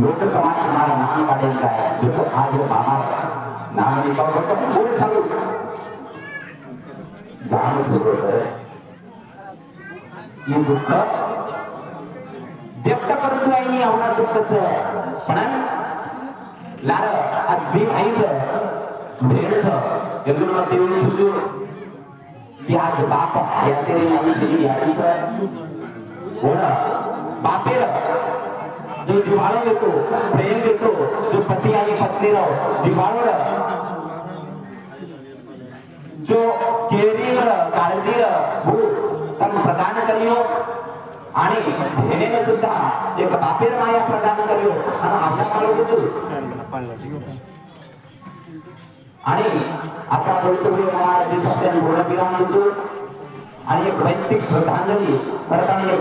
लोक कमाल तुम्हाला नाम काढायचं आहे. जसं आज मामा नाम निकाल होतं पुढे सांगू दान ठेवलं हे दुःख व्यक्त करतो आहे मी आवडा दुःखच. पण लार अगदी आईच भेडच एकदम देऊन येऊन की आज बाप या तरी नाही तुझी हो ना बापेर जो जिव्हाळा येतो प्रेम येतो जो पती आणि पत्नीर जिव्हाळवर जो केरीवर काळजीर भू तम प्रदान करियो आणि भेनेने सुद्धा एक बापेर माया प्रदान करियो आणि आशा बाळगू आणि आता बोलतो मी मला देशात बोलविराम देतो आणि एक वैयक्तिक श्रद्धांजली परत आणि एक